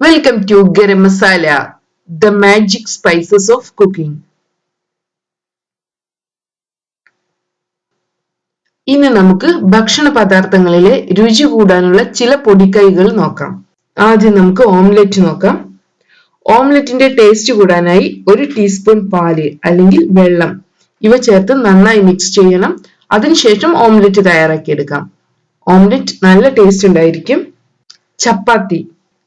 Welcome to Garam Masala the magic spices of cooking ഇന്ന് നമുക്ക് ഭക്ഷണ പദാർത്ഥങ്ങളിലെ രുചി കൂടാനുള്ള ചില പൊടിക്കൈകൾ നോക്കാം. ആദ്യം നമുക്ക് ഓംലെറ്റ് നോക്കാം. ഓംലെറ്റിന്റെ ടേസ്റ്റ് കൂടാനായി ഒരു ടീസ്പൂൺ പാൽ അല്ലെങ്കിൽ വെള്ളം ഇവ ചേർത്ത് നന്നായി മിക്സ് ചെയ്യണം. അതിനുശേഷം ഓംലെറ്റ് തയ്യാറാക്കിയെടുക്കാം. ഓംലെറ്റ് നല്ല ടേസ്റ്റ് ഉണ്ടായിരിക്കും. ചപ്പാത്തി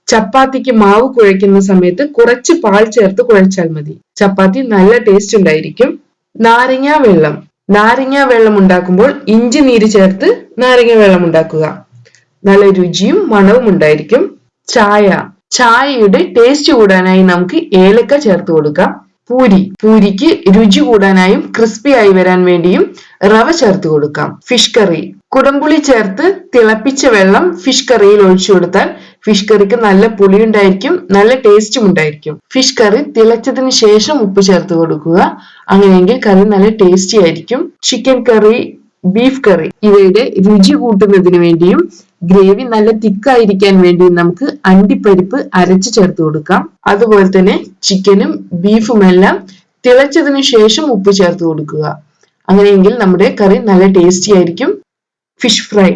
ചപ്പാത്തിക്ക് മാവ് കുഴയ്ക്കുന്ന സമയത്ത് കുറച്ച് പാൽ ചേർത്ത് കുഴച്ചാൽ മതി. ചപ്പാത്തി നല്ല ടേസ്റ്റ് ഉണ്ടായിരിക്കും. നാരങ്ങ വെള്ളം. നാരങ്ങ വെള്ളം ഉണ്ടാക്കുമ്പോൾ ഇഞ്ചി നീര് ചേർത്ത് നാരങ്ങ വെള്ളം ഉണ്ടാക്കുക. നല്ല രുചിയും മണവും ഉണ്ടായിരിക്കും. ചായ. ചായയുടെ ടേസ്റ്റ് കൂടാനായി നമുക്ക് ഏലക്ക ചേർത്ത് കൊടുക്കാം. പൂരി. പൂരിക്ക് രുചി കൂടാനായും ക്രിസ്പി ആയി വരാൻ വേണ്ടിയും റവ ചേർത്ത് കൊടുക്കാം. ഫിഷ് കറി കുടംപുളി ചേർത്ത് തിളപ്പിച്ച വെള്ളം ഫിഷ് കറിയിൽ ഒഴിച്ചു കൊടുത്താൽ ഫിഷ് കറിക്ക് നല്ല പുളി ഉണ്ടായിരിക്കും നല്ല ടേസ്റ്റും ഉണ്ടായിരിക്കും. ഫിഷ് കറി തിളച്ചതിന് ശേഷം ഉപ്പ് ചേർത്ത് കൊടുക്കുക. അങ്ങനെയെങ്കിൽ കറി നല്ല ടേസ്റ്റി ആയിരിക്കും. ചിക്കൻ കറി ബീഫ് കറി ഇവയുടെ രുചി കൂട്ടുന്നതിന് വേണ്ടിയും ഗ്രേവി നല്ല തിക്കായിരിക്കാൻ വേണ്ടിയും നമുക്ക് അണ്ടിപ്പരിപ്പ് അരച്ച് ചേർത്ത് കൊടുക്കാം. അതുപോലെ തന്നെ ചിക്കനും ബീഫും എല്ലാം തിളച്ചതിന് ശേഷം ഉപ്പ് ചേർത്ത് കൊടുക്കുക. അങ്ങനെയെങ്കിൽ നമ്മുടെ കറി നല്ല ടേസ്റ്റി ആയിരിക്കും. ഫിഷ് ഫ്രൈ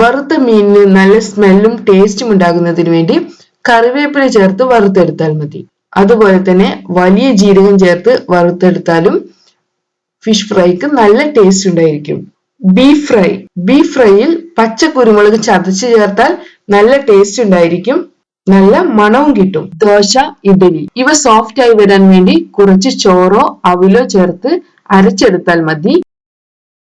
വറുത്ത മീനിന് നല്ല സ്മെല്ലും ടേസ്റ്റും ഉണ്ടാകുന്നതിന് വേണ്ടി കറിവേപ്പില ചേർത്ത് വറുത്തെടുത്താൽ മതി. അതുപോലെ തന്നെ വലിയ ജീരകം ചേർത്ത് വറുത്തെടുത്താലും ഫിഷ് ഫ്രൈക്ക് നല്ല ടേസ്റ്റ് ഉണ്ടായിരിക്കും. ബീഫ് ഫ്രൈ ബീഫ് ഫ്രൈയിൽ പച്ച കുരുമുളക് ചതച്ച് ചേർത്താൽ നല്ല ടേസ്റ്റ് ഉണ്ടായിരിക്കും. നല്ല മണവും കിട്ടും. ദോശ ഇഡലി ഇവ സോഫ്റ്റ് ആയി വരാൻ വേണ്ടി കുറച്ച് ചോറോ അവിലോ ചേർത്ത് അരച്ചെടുത്താൽ മതി.